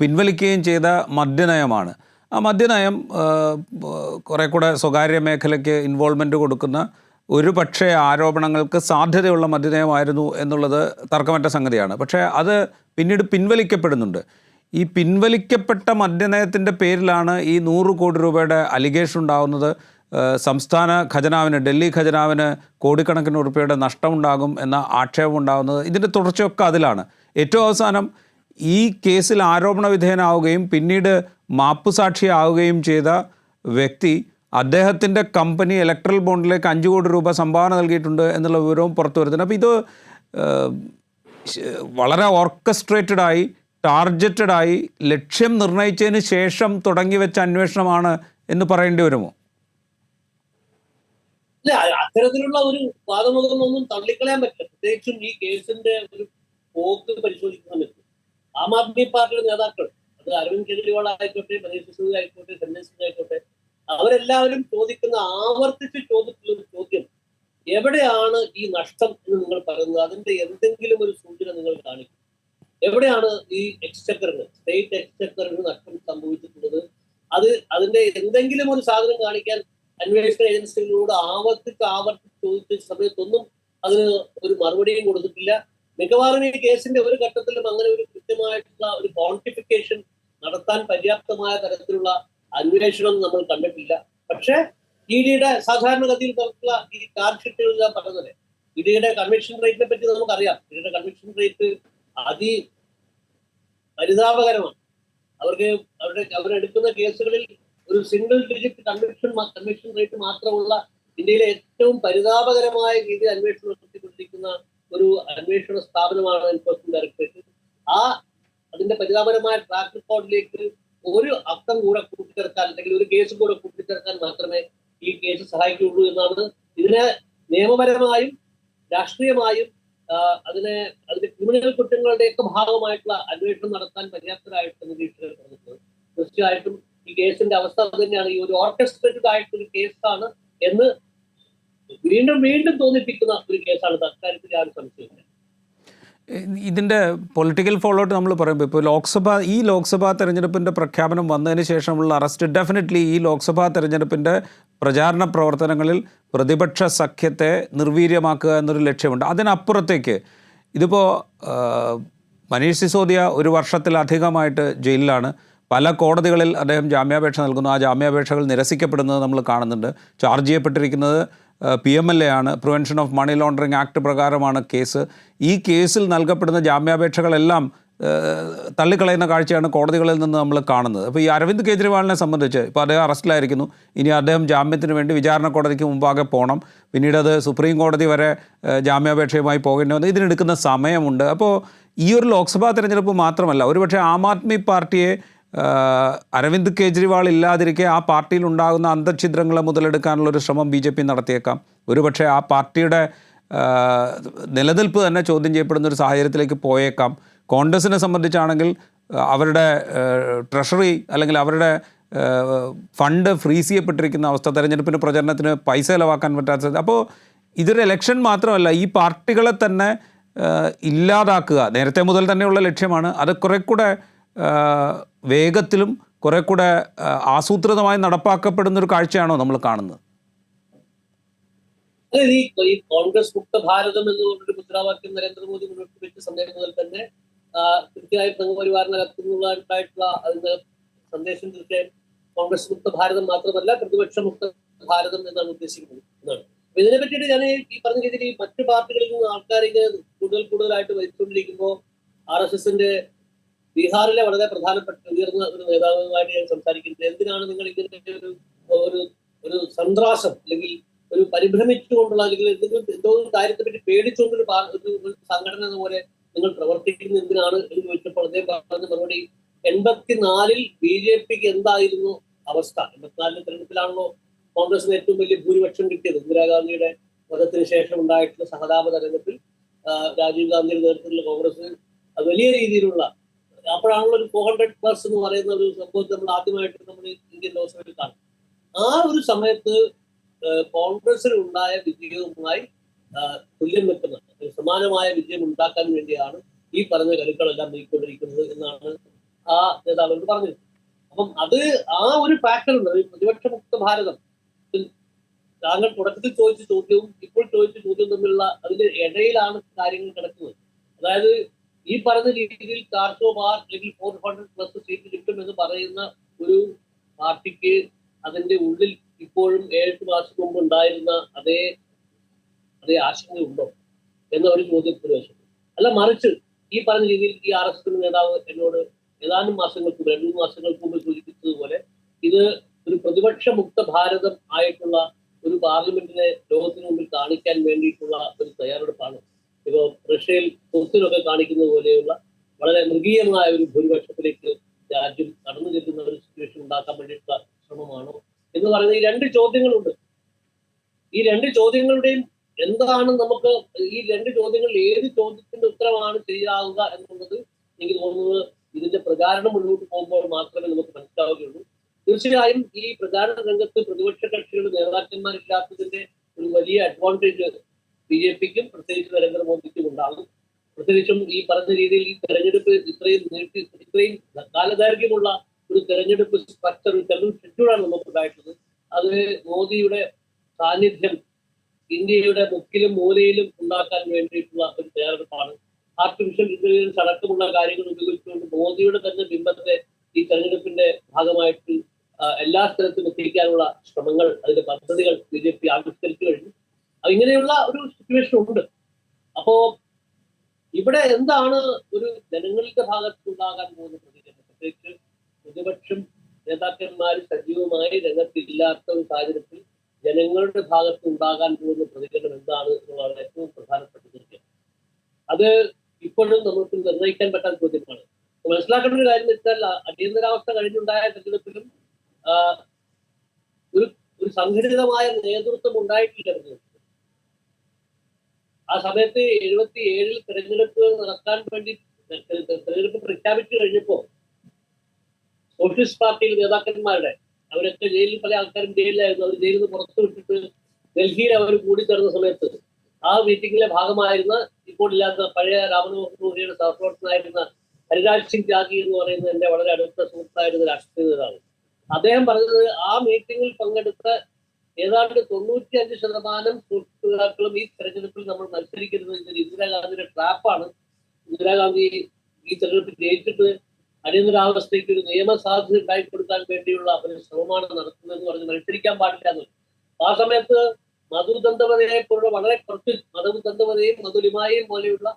പിൻവലിക്കുകയും ചെയ്ത മദ്യനയമാണ്. ആ മദ്യനയം കുറെ കൂടെ സ്വകാര്യ മേഖലയ്ക്ക് ഇൻവോൾവ്മെന്റ് കൊടുക്കുന്ന ഒരു പക്ഷേ ആരോപണങ്ങൾക്ക് സാധ്യതയുള്ള മദ്യനയമായിരുന്നു എന്നുള്ളത് തർക്കമറ്റ സംഗതിയാണ്. പക്ഷേ അത് പിന്നീട് പിൻവലിക്കപ്പെടുന്നുണ്ട്. ഈ പിൻവലിക്കപ്പെട്ട മദ്യനയത്തിന്റെ പേരിലാണ് ഈ നൂറ് കോടി രൂപയുടെ അലിഗേഷൻ ഉണ്ടാകുന്നത് സംസ്ഥാന ഖജനാവിന് ഡൽഹി ഖജനാവിന് കോടിക്കണക്കിന് ഉറുപ്പിയുടെ നഷ്ടമുണ്ടാകും എന്ന ആക്ഷേപം ഉണ്ടാകുന്നത് ഇതിന്റെ തുടർച്ചയൊക്കെ അതിലാണ്. ഏറ്റവും അവസാനം ഈ കേസിൽ ആരോപണ വിധേയനാവുകയും പിന്നീട് മാപ്പുസാക്ഷിയാവുകയും ചെയ്ത വ്യക്തി അദ്ദേഹത്തിന്റെ കമ്പനി ഇലക്ട്രൽ ബോണ്ടിലേക്ക് അഞ്ച് കോടി രൂപ സംഭാവന നൽകിയിട്ടുണ്ട് എന്നുള്ള വിവരവും പുറത്തു വരുന്നുണ്ട്. അപ്പോൾ ഇത് വളരെ ഓർക്കസ്ട്രേറ്റഡായി ടാർജറ്റഡായി ലക്ഷ്യം നിർണയിച്ചതിന് ശേഷം തുടങ്ങി വെച്ച അന്വേഷണമാണ് എന്ന് പറയേണ്ടി വരുമോ? ഇല്ല അത്തരത്തിലുള്ള ഒരു വാദമുഖമൊന്നും തള്ളിക്കളയാൻ പറ്റില്ല. പ്രത്യേകിച്ചും ഈ കേസിന്റെ ഒരു പോക്ക് പരിശോധിക്കുന്ന സമയത്ത് ആം ആദ്മി പാർട്ടിയുടെ നേതാക്കൾ അത് അരവിന്ദ് കെജ്രിവാൾ ആയിക്കോട്ടെ മനീഷ് സിംഗ് ആയിക്കോട്ടെ സഞ്ജയ് സിംഗ് ആയിക്കോട്ടെ അവരെല്ലാവരും ചോദിക്കുന്ന ആവർത്തിച്ച് ചോദിക്കുന്ന ഒരു ചോദ്യം എവിടെയാണ് ഈ നഷ്ടം എന്ന് നിങ്ങൾ പറയുന്നത്? അതിന്റെ എന്തെങ്കിലും ഒരു സൂചന നിങ്ങൾ കാണിക്കും. എവിടെയാണ് ഈ എക്സ്ചക്കറിന് സ്റ്റേറ്റ് എക്സ്ചക്കറിന് നഷ്ടം സംഭവിച്ചിട്ടുള്ളത്? അത് അതിന്റെ എന്തെങ്കിലും ഒരു സാധനം കാണിക്കാൻ അന്വേഷണ ഏജൻസികളോട് ആവർത്തിച്ച് ആവർത്തിച്ച് ചോദിച്ച സമയത്തൊന്നും അതിന് ഒരു മറുപടിയും കൊടുത്തിട്ടില്ല. മിക്കവാറും ഈ കേസിന്റെ ഒരു ഘട്ടത്തിലും അങ്ങനെ ഒരു കൃത്യമായിട്ടുള്ള ഒരു ക്വാണ്ടിഫിക്കേഷൻ നടത്താൻ പര്യാപ്തമായ തരത്തിലുള്ള അന്വേഷണം നമ്മൾ കണ്ടിട്ടില്ല. പക്ഷേ ഇ ഡിയുടെ സാധാരണഗതിയിൽ നമുക്കുള്ള ഈ ചാർജ് ഷീറ്റുകൾ ഞാൻ പറഞ്ഞത് ഇ ഡിയുടെ റേറ്റിനെ പറ്റി നമുക്കറിയാം. ഇ ഡിയുടെ റേറ്റ് അതി പരിതാപകരമാണ് അവർക്ക് അവരുടെ അവരെടുക്കുന്ന കേസുകളിൽ ഒരു single digit conviction conviction rate മാത്രമുള്ള ഇന്ത്യയിലെ ഏറ്റവും പരിതാപകരമായ രീതിയിൽ അന്വേഷണം നടത്തിക്കൊണ്ടിരിക്കുന്ന ഒരു അന്വേഷണ സ്ഥാപനമാണ് എൻഫോഴ്സ്മെന്റ് ഡയറക്ടറേറ്റ് ആ അതിന്റെ പരിതാപകരമായ ട്രാക്ക് റെക്കോർഡിലേക്ക് ഒരു അക്കം കൂടെ കൂട്ടിച്ചേർക്കാൻ അല്ലെങ്കിൽ ഒരു കേസ് കൂടെ കൂട്ടിച്ചേർക്കാൻ മാത്രമേ ഈ കേസ് സഹായിക്കുകയുള്ളൂ എന്നാണ് ഇതിനെ നിയമപരമായും രാഷ്ട്രീയമായും അതിനെ അതിന്റെ ക്രിമിനൽ കുറ്റങ്ങളുടെയൊക്കെ ഭാഗമായിട്ടുള്ള അന്വേഷണം നടത്താൻ പര്യാപ്തരായിട്ട് നിരീക്ഷകർ പറഞ്ഞിട്ടുണ്ട്. തീർച്ചയായിട്ടും ഈ കേസിന്റെ അവസ്ഥ തന്നെയാണ്. ഈ ഒരു ഓർക്കസ്ട്രേറ്റഡ് ആയിട്ടൊരു കേസാണ് എന്ന് വീണ്ടും വീണ്ടും തോന്നിപ്പിക്കുന്ന ഒരു കേസാണ്. തത്കാലത്തിൽ ആ ഒരു സംശയമില്ല ഇതിന്റെ പൊളിറ്റിക്കൽ ഫോളോട്ട് നമ്മൾ പറയുമ്പോൾ ഇപ്പോൾ ലോക്സഭ ഈ ലോക്സഭാ തെരഞ്ഞെടുപ്പിന്റെ പ്രഖ്യാപനം വന്നതിന് ശേഷമുള്ള അറസ്റ്റ് ഡെഫിനറ്റ്ലി ഈ ലോക്സഭാ തെരഞ്ഞെടുപ്പിന്റെ പ്രചാരണ പ്രവർത്തനങ്ങളിൽ പ്രതിപക്ഷ സഖ്യത്തെ നിർവീര്യമാക്കുക എന്നൊരു ലക്ഷ്യമുണ്ട്. അതിനപ്പുറത്തേക്ക് ഇതിപ്പോൾ മനീഷ് സിസോദിയ ഒരു വർഷത്തിലധികമായിട്ട് ജയിലിലാണ്. പല കോടതികളിൽ അദ്ദേഹം ജാമ്യാപേക്ഷ നൽകുന്നു. ആ ജാമ്യാപേക്ഷകൾ നിരസിക്കപ്പെടുന്നത് നമ്മൾ കാണുന്നുണ്ട്. ചാർജ് ചെയ്യപ്പെട്ടിരിക്കുന്നത് പി എം എൽ എ ആണ്. Prevention of money laundering act പ്രകാരമാണ് കേസ്. ഈ കേസിൽ നൽകപ്പെടുന്ന ജാമ്യാപേക്ഷകളെല്ലാം തള്ളിക്കളയുന്ന കാഴ്ചയാണ് കോടതികളിൽ നിന്ന് നമ്മൾ കാണുന്നത്. അപ്പോൾ ഈ അരവിന്ദ് കെജ്രിവാളിനെ സംബന്ധിച്ച് ഇപ്പോൾ അദ്ദേഹം അറസ്റ്റിലായിരിക്കുന്നു. ഇനി അദ്ദേഹം ജാമ്യത്തിന് വേണ്ടി വിചാരണ കോടതിക്ക് മുമ്പാകെ പോകണം പിന്നീട് അത് സുപ്രീം കോടതി വരെ ജാമ്യാപേക്ഷയുമായി പോകേണ്ടി വന്നു. ഇതിനെടുക്കുന്ന സമയമുണ്ട്. അപ്പോൾ ഈ ഒരു ലോക്സഭാ തെരഞ്ഞെടുപ്പ് മാത്രമല്ല ഒരുപക്ഷെ ആം ആദ്മി പാർട്ടിയെ അരവിന്ദ് കെജ്രിവാൾ ഇല്ലാതിരിക്കെ ആ പാർട്ടിയിൽ ഉണ്ടാകുന്ന അന്തഛിദ്രങ്ങളെ മുതലെടുക്കാനുള്ള ഒരു ശ്രമം ബി ജെ പി നടത്തിയേക്കാം. ഒരുപക്ഷെ ആ പാർട്ടിയുടെ നിലനിൽപ്പ് തന്നെ ചോദ്യം ചെയ്യപ്പെടുന്ന ഒരു സാഹചര്യത്തിലേക്ക് പോയേക്കാം. കോൺഗ്രസിനെ സംബന്ധിച്ചാണെങ്കിൽ അവരുടെ ട്രഷറി അല്ലെങ്കിൽ അവരുടെ ഫണ്ട് ഫ്രീസ് ചെയ്യപ്പെട്ടിരിക്കുന്ന അവസ്ഥ തെരഞ്ഞെടുപ്പിന് പ്രചരണത്തിന് പൈസ ചിലവാക്കാൻ പറ്റാത്ത അപ്പോൾ ഇതൊരു ഇലക്ഷൻ മാത്രമല്ല ഈ പാർട്ടികളെ തന്നെ ഇല്ലാതാക്കുക നേരത്തെ മുതൽ തന്നെയുള്ള ലക്ഷ്യമാണ്. അത് കുറെ കൂടെ വേഗത്തിലും കുറെ കൂടെ ആസൂത്രിതമായി നടപ്പാക്കപ്പെടുന്ന ഒരു കാഴ്ചയാണോ നമ്മൾ കാണുന്നത്? ഈ കോൺഗ്രസ് മുക്ത ഭാരതം പറഞ്ഞൊരു മുദ്രാവാക്യം നരേന്ദ്രമോദി മുന്നോട്ട് വെച്ച സമയം മുതൽ തന്നെ കൃത്യമായി സംഘപരിവാറിനകത്തുനിന്നുള്ളതായിട്ടുള്ള അതിന്റെ സന്ദേശം തീർച്ചയായും കോൺഗ്രസ് മുക്ത ഭാരതം മാത്രമല്ല പ്രതിപക്ഷ മുക്ത ഭാരതം എന്നാണ് ഉദ്ദേശിക്കുന്നത്. അപ്പൊ ഇതിനെ പറ്റിയിട്ട് ഞാൻ ഈ പറഞ്ഞ രീതിയിൽ മറ്റു പാർട്ടികളിൽ നിന്ന് ഇങ്ങനെ കൂടുതൽ കൂടുതലായിട്ട് വരുത്തിക്കൊണ്ടിരിക്കുമ്പോൾ ആർ എസ് എസിന്റെ ബീഹാറിലെ വളരെ പ്രധാനപ്പെട്ട ഉയർന്ന ഒരു നേതാവുമായിട്ട് ഞാൻ സംസാരിക്കുന്നത് എന്തിനാണ് നിങ്ങൾ ഇങ്ങനെ ഒരു ഒരു ഒരു സന്ത്രാസം അല്ലെങ്കിൽ ഒരു പരിഭ്രമിച്ചുകൊണ്ടുള്ള അല്ലെങ്കിൽ എന്തെങ്കിലും എന്തോ കാര്യത്തെ പറ്റി പേടിച്ചുകൊണ്ടൊരു ഒരു സംഘടന പോലെ നിങ്ങൾ പ്രവർത്തിക്കുന്നത് എന്തിനാണ് എന്ന് ചോദിച്ചപ്പോൾ അദ്ദേഹം പറഞ്ഞ മറുപടി എൺപത്തിനാലിൽ ബി ജെ പിക്ക് എന്തായിരുന്നു അവസ്ഥ? എൺപത്തിനാലിലെ തെരഞ്ഞെടുപ്പിലാണല്ലോ കോൺഗ്രസിന് ഏറ്റവും വലിയ ഭൂരിപക്ഷം കിട്ടിയത്. ഇന്ദിരാഗാന്ധിയുടെ വധത്തിന് ശേഷം ഉണ്ടായിട്ടുള്ള സഹതാപ തെരഞ്ഞെടുപ്പിൽ രാജീവ് ഗാന്ധിയുടെ നേതൃത്വത്തിലുള്ള കോൺഗ്രസ് വലിയ രീതിയിലുള്ള അപ്പോഴാണല്ലോ ഒരു ഫോർ ഹൺഡ്രഡ് പ്ലസ് എന്ന് പറയുന്ന ഒരു സംഭവത്തെ നമ്മൾ ആദ്യമായിട്ട് നമ്മൾ ഇന്ത്യൻ ലോക്സഭയിൽ കാണും ആ ഒരു സമയത്ത് കോൺഗ്രസിൽ കോൺഗ്രസിന് ഉണ്ടായ വിജയവുമായി തുല്യം വെക്കുന്ന ഒരു സമാനമായ വിജയം ഉണ്ടാക്കാൻ വേണ്ടിയാണ് ഈ പറഞ്ഞ കരുക്കളെല്ലാം നീക്കൊണ്ടിരിക്കുന്നത് എന്നാണ് ആ നേതാവ് പറഞ്ഞത് അപ്പം അത് ആ ഒരു ഫാക്ടർ ഉണ്ട്. ഈ പ്രതിപക്ഷ മുക്ത ഭാരതം താങ്കൾ തുടക്കത്തിൽ ചോദിച്ച ചോദ്യവും ഇപ്പോൾ ചോദിച്ച ചോദ്യവും തമ്മിലുള്ള അതിന്റെ ഇടയിലാണ് കാര്യങ്ങൾ കിടക്കുന്നത്. അതായത് ഈ പറഞ്ഞ രീതിയിൽ കാർട്ടോ ബാർ അല്ലെങ്കിൽ ഫോർ ഹൺഡ്രഡ് പ്ലസ് സീറ്റ് കിട്ടും എന്ന് പറയുന്ന ഒരു പാർട്ടിക്ക് അതിന്റെ ഉള്ളിൽ ഇപ്പോഴും ഏഴ് മാസം മുമ്പ് ഉണ്ടായിരുന്ന അതേ അതേ ആശങ്കയുണ്ടോ? എന്ന ഒരു ചോദ്യത്തിന് വശം അല്ല മറിച്ച് ഈ പറഞ്ഞ രീതിയിൽ ഈ ആർ എസ് എസിന്റെ നേതാവ് എന്നോട് ഏതാനും മാസങ്ങൾക്ക് മുമ്പ് രണ്ടു മാസങ്ങൾക്ക് മുമ്പ് സൂചിപ്പിച്ചതുപോലെ ഇത് ഒരു പ്രതിപക്ഷ മുക്ത ഭാരതം ആയിട്ടുള്ള ഒരു പാർലമെന്റിനെ ലോകത്തിന് മുമ്പിൽ കാണിക്കാൻ വേണ്ടിയിട്ടുള്ള ഒരു തയ്യാറെടുപ്പാണ്. ഇപ്പോ റഷ്യയിൽ പുറത്തിലൊക്കെ കാണിക്കുന്നത് പോലെയുള്ള വളരെ മൃഗീയമായ ഒരു ഭൂരിപക്ഷത്തിലേക്ക് രാജ്യം കടന്നു ചെല്ലുന്ന ഒരു സിറ്റുവേഷൻ ഉണ്ടാക്കാൻ വേണ്ടിയിട്ടുള്ള ശ്രമമാണോ എന്ന് പറയുന്ന ഈ രണ്ട് ചോദ്യങ്ങളുണ്ട്. ഈ രണ്ട് ചോദ്യങ്ങളുടെയും എന്താണ് നമുക്ക് ഈ രണ്ട് ചോദ്യങ്ങളിൽ ഏത് ചോദ്യത്തിന്റെ ഉത്തരമാണ് ശരിയാവുക എന്നുള്ളത് എനിക്ക് തോന്നുന്നത് ഇതിന്റെ പ്രചാരണം മുന്നോട്ട് പോകുമ്പോൾ മാത്രമേ നമുക്ക് മനസ്സിലാവുകയുള്ളൂ. തീർച്ചയായും ഈ പ്രചാരണ രംഗത്ത് പ്രതിപക്ഷ കക്ഷികളുടെ നേതാക്കന്മാരില്ലാത്തതിന്റെ ഒരു വലിയ അഡ്വാന്റേജ് ബി ജെ പിക്കും പ്രത്യേകിച്ച് നരേന്ദ്രമോദിക്കും ഉണ്ടാകും. പ്രത്യേകിച്ചും ഈ പറഞ്ഞ രീതിയിൽ ഈ തെരഞ്ഞെടുപ്പ് ഇത്രയും നീട്ടി ഇത്രയും കാലദൈർഘ്യമുള്ള ഒരു തെരഞ്ഞെടുപ്പ് സ്ട്രക്ചർ ഒരു ഷെഡ്യൂളാണ് നമുക്ക് ഉണ്ടായിട്ടുള്ളത് അത് മോദിയുടെ സാന്നിധ്യം ഇന്ത്യയുടെ മുക്കിലും മൂലയിലും ഉണ്ടാക്കാൻ വേണ്ടിയിട്ടുള്ള ഒരു തയ്യാറെടുപ്പാണ്. ആർട്ടിഫിഷ്യൽ ഇന്റലിജൻസ് അടക്കമുള്ള കാര്യങ്ങൾ ഉപയോഗിച്ചുകൊണ്ട് മോദിയുടെ തന്നെ ബിംബത്തെ ഈ തെരഞ്ഞെടുപ്പിന്റെ ഭാഗമായിട്ട് എല്ലാ സ്ഥലത്തും എത്തിക്കാനുള്ള ശ്രമങ്ങൾ അതിന്റെ പദ്ധതികൾ ബി ജെ പി ആവിഷ്കരിച്ചു കഴിഞ്ഞു. ഇങ്ങനെയുള്ള ഒരു സിറ്റുവേഷൻ ഉണ്ട്. അപ്പോ ഇവിടെ എന്താണ് ഒരു ജനങ്ങളുടെ ഭാഗത്ത് ഉണ്ടാകാൻ പോകുന്ന പ്രതികരണം? പ്രത്യേകിച്ച് പ്രതിപക്ഷം നേതാക്കന്മാർ സജീവമായി രംഗത്തില്ലാത്ത ഒരു സാഹചര്യത്തിൽ ജനങ്ങളുടെ ഭാഗത്ത് ഉണ്ടാകാൻ പോകുന്ന പ്രതികരണം എന്താണ് എന്നുള്ളതാണ് ഏറ്റവും പ്രധാനപ്പെട്ട ചോദ്യം. അത് ഇപ്പോഴും നമുക്ക് നിർണയിക്കാൻ പറ്റാത്ത ചോദ്യമാണ്. മനസ്സിലാക്കേണ്ട ഒരു കാര്യം വെച്ചാൽ അടിയന്തരാവസ്ഥ കഴിഞ്ഞുണ്ടായ തെരഞ്ഞെടുപ്പിലും ഒരു ഒരു സംഘടിതമായ നേതൃത്വം ഉണ്ടായിട്ടില്ല തെരഞ്ഞെടുപ്പ് ആ സമയത്ത് എഴുപത്തി ഏഴിൽ തെരഞ്ഞെടുപ്പ് നടത്താൻ വേണ്ടി തെരഞ്ഞെടുപ്പ് പ്രഖ്യാപിച്ചു കഴിഞ്ഞപ്പോ സോഷ്യലിസ്റ്റ് പാർട്ടിയിലെ നേതാക്കന്മാരുടെ അവരൊക്കെ ജയിലിൽ പല ആൾക്കാരും ജയിലിലായിരുന്നു. അവർ ജയിലിൽ നിന്ന് പുറത്തു വിട്ടിട്ട് ഡൽഹിയിൽ അവർ കൂടിച്ചേർന്ന സമയത്ത് ആ മീറ്റിംഗിലെ ഭാഗമായിരുന്ന ഇപ്പോൾ ഇല്ലാത്ത പഴയ രാമനോഹൻ മോഹിയുടെ സഹപ്രവർത്തനായിരുന്ന ഹരിരാജ് സിംഗ് ത്യാഗി എന്ന് പറയുന്ന എന്റെ വളരെ അടുത്ത സുഹൃത്തായിരുന്ന രാഷ്ട്രീയ നേതാവ്. അദ്ദേഹം പറഞ്ഞത് ആ മീറ്റിംഗിൽ പങ്കെടുത്ത ഏതാണ്ട് തൊണ്ണൂറ്റി അഞ്ച് ശതമാനം സുഹൃത്തുക്കളും ഈ തെരഞ്ഞെടുപ്പിൽ നമ്മൾ മത്സരിക്കരുത് ഇന്ദിരാഗാന്ധിയുടെ ട്രാപ്പാണ് ഇന്ദിരാഗാന്ധി ഈ തെരഞ്ഞെടുപ്പിൽ ജയിച്ചിട്ട് അടിയന്തരാവസ്ഥയ്ക്ക് ഒരു നിയമസാധ്യത ഉണ്ടായിക്കൊടുക്കാൻ വേണ്ടിയുള്ള ഒരു ശ്രമമാണ് നടത്തുന്നതെന്ന് പറഞ്ഞ് മത്സരിക്കാൻ പാടില്ല എന്ന്. ആ സമയത്ത് മധു ദന്തവതയെ പോലുള്ള വളരെ കുറച്ച് മധു ദന്തവതയും മധുലിമായും പോലെയുള്ള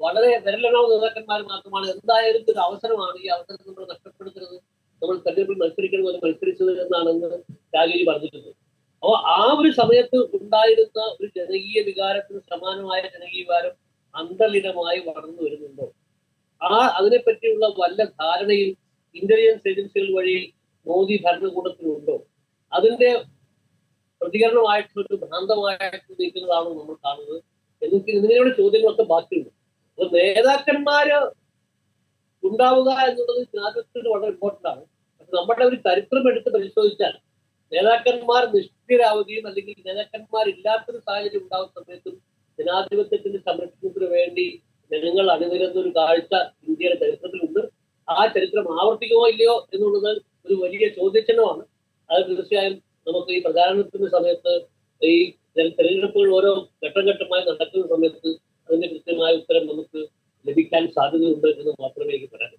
വളരെ വിരലണോ നേതാക്കന്മാർ മാത്രമാണ് എന്തായാലും ഒരു അവസരമാണ് ഈ അവസരം നമ്മൾ നഷ്ടപ്പെടുത്തരുത് നമ്മൾ തെരഞ്ഞെടുപ്പിൽ മത്സരിക്കണം എന്ന് മത്സരിച്ചത് എന്നാണെന്ന് രാജീവ് പറഞ്ഞിട്ടുണ്ട്. അപ്പോൾ ആ ഒരു സമയത്ത് ഉണ്ടായിരുന്ന ഒരു ജനകീയ വികാരത്തിന് സമാനമായ ജനകീയ വികാരം അന്തർലീനമായി വളർന്നു വരുന്നുണ്ടോ? ആ അതിനെപ്പറ്റിയുള്ള വല്ല ധാരണയും ഇന്റലിജൻസ് ഏജൻസികൾ വഴി മോദി ഭരണകൂടത്തിനുണ്ടോ അതിന്റെ പ്രതികരണമായിട്ടുള്ള ഭ്രാന്തമായിട്ട് നിൽക്കുന്നതാണോ നമ്മൾ കാണുന്നത്? എനിക്ക് ഇതിനുള്ള ചോദ്യങ്ങളൊക്കെ ബാക്കിയുണ്ട്. അപ്പൊ നേതാക്കന്മാര് ഉണ്ടാവുക എന്നുള്ളത് ജനാധിപത്യത്തിന് വളരെ ഇമ്പോർട്ടന്റ് ആണ്. നമ്മുടെ ഒരു ചരിത്രം എടുത്ത് പരിശോധിച്ചാൽ നേതാക്കന്മാർ നിഷ്ക്രിയരാവുകയും അല്ലെങ്കിൽ നേതാക്കന്മാരില്ലാത്തൊരു സാഹചര്യം ഉണ്ടാകുന്ന സമയത്തും ജനാധിപത്യത്തിന്റെ സംരക്ഷണത്തിന് വേണ്ടി ജനങ്ങൾ അണിനിരുന്ന ഒരു കാഴ്ച ഇന്ത്യയുടെ ചരിത്രത്തിലുണ്ട്. ആ ചരിത്രം ആവർത്തിക്കുമോ ഇല്ലയോ എന്നുള്ളത് ഒരു വലിയ ചോദ്യചിഹ്നമാണ്. അത് തീർച്ചയായും നമുക്ക് ഈ പ്രചാരണത്തിന്റെ സമയത്ത് ഈ തെര- തെരഞ്ഞെടുപ്പുകൾ ഓരോ ഘട്ടം ഘട്ടമായി നടക്കുന്ന സമയത്ത് അതിന്റെ കൃത്യമായ ഉത്തരം നമുക്ക് ലഭിക്കാൻ സാധ്യതയുണ്ട് എന്ന് മാത്രമേ എനിക്ക് പറയാൻ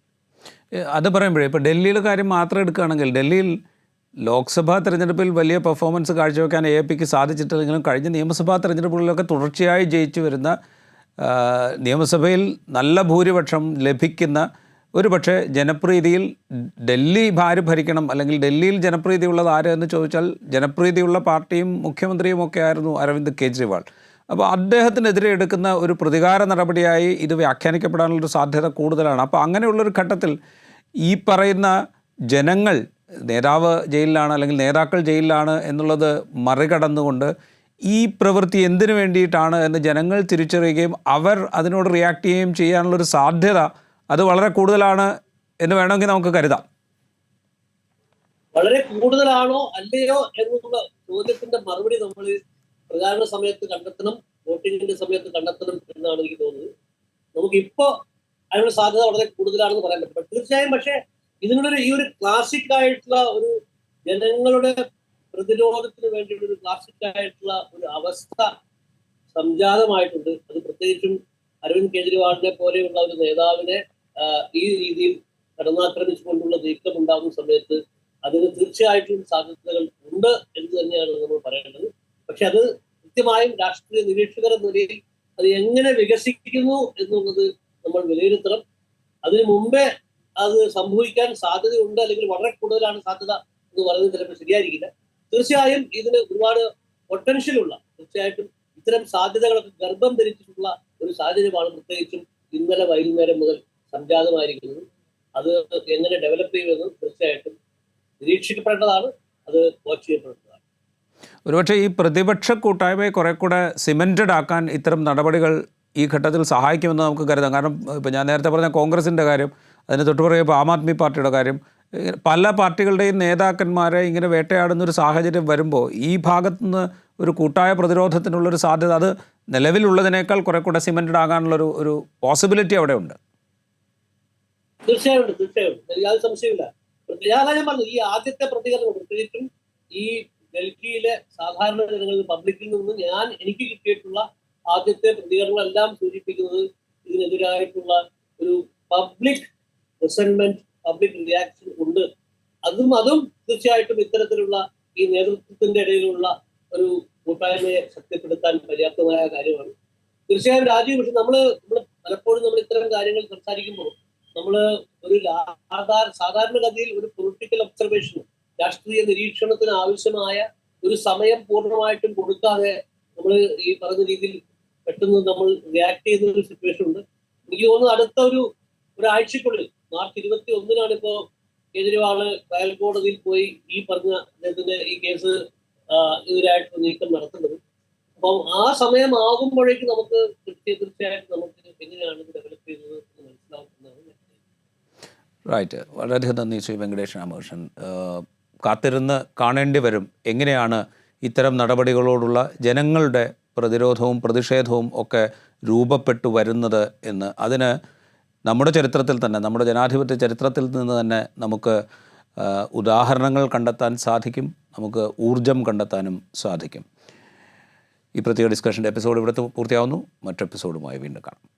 അത് പറയുമ്പോഴേ ഇപ്പോൾ ഡൽഹിയിലെ കാര്യം മാത്രം എടുക്കുകയാണെങ്കിൽ ഡൽഹിയിൽ ലോക്സഭാ തെരഞ്ഞെടുപ്പിൽ വലിയ പെർഫോമൻസ് കാഴ്ചവെക്കാൻ എ പിക്ക് സാധിച്ചിട്ടില്ലെങ്കിലും കഴിഞ്ഞ നിയമസഭാ തെരഞ്ഞെടുപ്പുകളിലൊക്കെ തുടർച്ചയായി ജയിച്ചു വരുന്ന നിയമസഭയിൽ നല്ല ഭൂരിപക്ഷം ലഭിക്കുന്ന ഒരു പക്ഷേ ജനപ്രീതിയിൽ ഡൽഹി ഭാര്യ ഭരിക്കണം അല്ലെങ്കിൽ ഡൽഹിയിൽ ജനപ്രീതിയുള്ളത് ആര് എന്ന് ചോദിച്ചാൽ ജനപ്രീതിയുള്ള പാർട്ടിയും മുഖ്യമന്ത്രിയും ഒക്കെ ആയിരുന്നു അരവിന്ദ് കെജ്രിവാൾ. അപ്പോൾ അദ്ദേഹത്തിനെതിരെ എടുക്കുന്ന ഒരു പ്രതികാര നടപടിയായി ഇത് വ്യാഖ്യാനിക്കപ്പെടാനുള്ളൊരു സാധ്യത കൂടുതലാണ്. അപ്പോൾ അങ്ങനെയുള്ളൊരു ഘട്ടത്തിൽ ഈ പറയുന്ന ജനങ്ങൾ നേതാവ് ജയിലിലാണ് അല്ലെങ്കിൽ നേതാക്കൾ ജയിലിലാണ് എന്നുള്ളത് മറികടന്നുകൊണ്ട് ഈ പ്രവൃത്തി എന്തിനു വേണ്ടിയിട്ടാണ് എന്ന് ജനങ്ങൾ തിരിച്ചറിയുകയും അവർ അതിനോട് റിയാക്ട് ചെയ്യുകയും ചെയ്യാനുള്ളൊരു സാധ്യത അത് വളരെ കൂടുതലാണ് എന്ന് വേണമെങ്കിൽ നമുക്ക് കരുതാം. വളരെ കൂടുതലാണോ അല്ലയോ എന്നുള്ള ചോദ്യത്തിന്റെ മറുപടി നമ്മൾ പ്രചാരണ സമയത്ത് കണ്ടെത്തണം വോട്ടിങ്ങിന്റെ സമയത്ത് കണ്ടെത്തണം എന്നാണ് എനിക്ക് തോന്നുന്നത്. നമുക്ക് ഇപ്പോ അതിനുള്ള സാധ്യത വളരെ കൂടുതലാണെന്ന് പറയാൻ പറ്റും തീർച്ചയായും പക്ഷേ ഇതിനുള്ളൊരു ഈ ഒരു ക്ലാസിക് ആയിട്ടുള്ള ഒരു ജനങ്ങളുടെ പ്രതിരോധത്തിന് വേണ്ടിയുള്ള ഒരു ക്ലാസിക് ആയിട്ടുള്ള ഒരു അവസ്ഥ സംജാതമായിട്ടുണ്ട്. അത് പ്രത്യേകിച്ചും അരവിന്ദ് കെജ്രിവാളിനെ പോലെയുള്ള ഒരു നേതാവിനെ ഈ രീതിയിൽ കടന്നാക്രമിച്ചുകൊണ്ടുള്ള നീക്കം ഉണ്ടാകുന്ന സമയത്ത് അതിന് തീർച്ചയായിട്ടും സാധ്യതകൾ ഉണ്ട് എന്ന് തന്നെയാണ് നമ്മൾ പറയേണ്ടത്. പക്ഷെ അത് കൃത്യമായും രാഷ്ട്രീയ നിരീക്ഷകർ എന്ന നിലയിൽ അത് എങ്ങനെ വികസിക്കുന്നു എന്നുള്ളത് നമ്മൾ വിലയിരുത്തണം. അതിനു മുമ്പേ അത് സംഭവിക്കാൻ സാധ്യതയുണ്ട് അല്ലെങ്കിൽ വളരെ കൂടുതലാണ് സാധ്യത എന്ന് പറയുന്നത് ചിലപ്പോൾ ശരിയായിരിക്കില്ല. തീർച്ചയായും ഇതിന് ഒരുപാട് പൊട്ടൻഷ്യൽ ഉള്ള തീർച്ചയായിട്ടും ഇത്തരം സാധ്യതകളൊക്കെ ഗർഭം ധരിച്ചിട്ടുള്ള ഒരു സാഹചര്യമാണ് പ്രത്യേകിച്ചും ഇന്നലെ വൈകുന്നേരം മുതൽ സംജാതമായിരിക്കുന്നത്. അത് എങ്ങനെ ഡെവലപ്പ് ചെയ്യുമെന്ന് തീർച്ചയായിട്ടും നിരീക്ഷിക്കപ്പെടേണ്ടതാണ് അത് വാച്ച് ചെയ്യപ്പെടേണ്ടതാണ്. ഒരുപക്ഷെ ഈ പ്രതിപക്ഷ കൂട്ടായ്മയെ കുറെ കൂടെ സിമെന്റഡ് ആക്കാൻ ഇത്തരം നടപടികൾ ഈ ഘട്ടത്തിൽ സഹായിക്കുമെന്ന് നമുക്ക് കരുതാം. കാരണം ഇപ്പോൾ ഞാൻ നേരത്തെ പറഞ്ഞ കോൺഗ്രസിന്റെ കാര്യം അതിന് തൊട്ടുപുറകെ ഇപ്പോൾ ആം ആദ്മി പാർട്ടിയുടെ കാര്യം പല പാർട്ടികളുടെയും നേതാക്കന്മാരെ ഇങ്ങനെ വേട്ടയാടുന്ന ഒരു സാഹചര്യം വരുമ്പോൾ ഈ ഭാഗത്തുനിന്ന് ഒരു കൂട്ടായ പ്രതിരോധത്തിനുള്ളൊരു സാധ്യത അത് നിലവിലുള്ളതിനേക്കാൾ കുറെ കൂടെ സിമെന്റഡ് ആകാനുള്ളൊരു ഒരു പോസിബിലിറ്റി അവിടെ ഉണ്ട് തീർച്ചയായും തീർച്ചയായും യാതൊരു സംശയമില്ല ഞാൻ പറഞ്ഞു ഈ ആദ്യത്തെ പ്രതികരണം പ്രത്യേകിച്ചും ഈ ഡൽഹിയിലെ സാധാരണ ജനങ്ങളിൽ പബ്ലിക്കിൽ നിന്ന് ഞാൻ എനിക്ക് കിട്ടിയിട്ടുള്ള ആദ്യത്തെ പ്രതികരണങ്ങളെല്ലാം സൂചിപ്പിക്കുന്നത് ഇതിനെതിരായിട്ടുള്ള ഒരു പബ്ലിക് റിസൺമെന്റ് പബ്ലിക് റിയാക്ഷൻ ഉണ്ട്. അതും അതും തീർച്ചയായിട്ടും ഇത്തരത്തിലുള്ള ഈ നേതൃത്വത്തിന്റെ ഇടയിലുള്ള ഒരു കൂട്ടായ്മയെ ശക്തിപ്പെടുത്താൻ പര്യാപ്തമായ കാര്യമാണ്. തീർച്ചയായും രാജീവ് പക്ഷെ നമ്മൾ നമ്മൾ പലപ്പോഴും നമ്മൾ ഇത്തരം കാര്യങ്ങൾ സംസാരിക്കുമ്പോൾ നമ്മൾ ഒരു സാധാരണ സാധാരണഗതിയിൽ ഒരു പൊളിറ്റിക്കൽ ഒബ്സർവേഷൻ രാഷ്ട്രീയ നിരീക്ഷണത്തിന് ആവശ്യമായ ഒരു സമയം പൂർണമായിട്ടും കൊടുക്കാതെ നമ്മൾ ഈ പറഞ്ഞ രീതിയിൽ പെട്ടെന്ന് നമ്മൾ റിയാക്ട് ചെയ്യുന്ന ഒരു സിറ്റുവേഷൻ ഉണ്ട്. എനിക്ക് തോന്നുന്നു അടുത്ത ഒരു ഒരാഴ്ചക്കുള്ളിൽ മാർച്ച് ഇരുപത്തി ഒന്നിനാണ് ഇപ്പോ കേജ്രിവാൾ ട്രയൽ കോടതിയിൽ പോയി ഈ പറഞ്ഞ അദ്ദേഹത്തിന്റെ ഈ കേസ് എതിരായിട്ട് നീക്കം നടത്തുന്നത്. അപ്പം ആ സമയമാകുമ്പോഴേക്കും നമുക്ക് തീർച്ചയായും തീർച്ചയായിട്ടും നമുക്ക് എങ്ങനെയാണ് ഡെവലപ്പ് ചെയ്തത് റൈറ്റ് വളരെയധികം നന്ദി ശ്രീ വെങ്കടേഷ് രാമകൃഷ്ണൻ. കാത്തിരുന്ന് കാണേണ്ടി വരും എങ്ങനെയാണ് ഇത്തരം നടപടികളോടുള്ള ജനങ്ങളുടെ പ്രതിരോധവും പ്രതിഷേധവും ഒക്കെ രൂപപ്പെട്ടു വരുന്നത് എന്ന്. അതിന് നമ്മുടെ ചരിത്രത്തിൽ തന്നെ നമ്മുടെ ജനാധിപത്യ ചരിത്രത്തിൽ നിന്ന് തന്നെ നമുക്ക് ഉദാഹരണങ്ങൾ കണ്ടെത്താൻ സാധിക്കും നമുക്ക് ഊർജം കണ്ടെത്താനും സാധിക്കും. ഈ പ്രത്യേക ഡിസ്കഷന്റെ എപ്പിസോഡ് ഇവിടുത്തെ പൂർത്തിയാവുന്നു. മറ്റു എപ്പിസോഡുമായി വീണ്ടും കാണാം.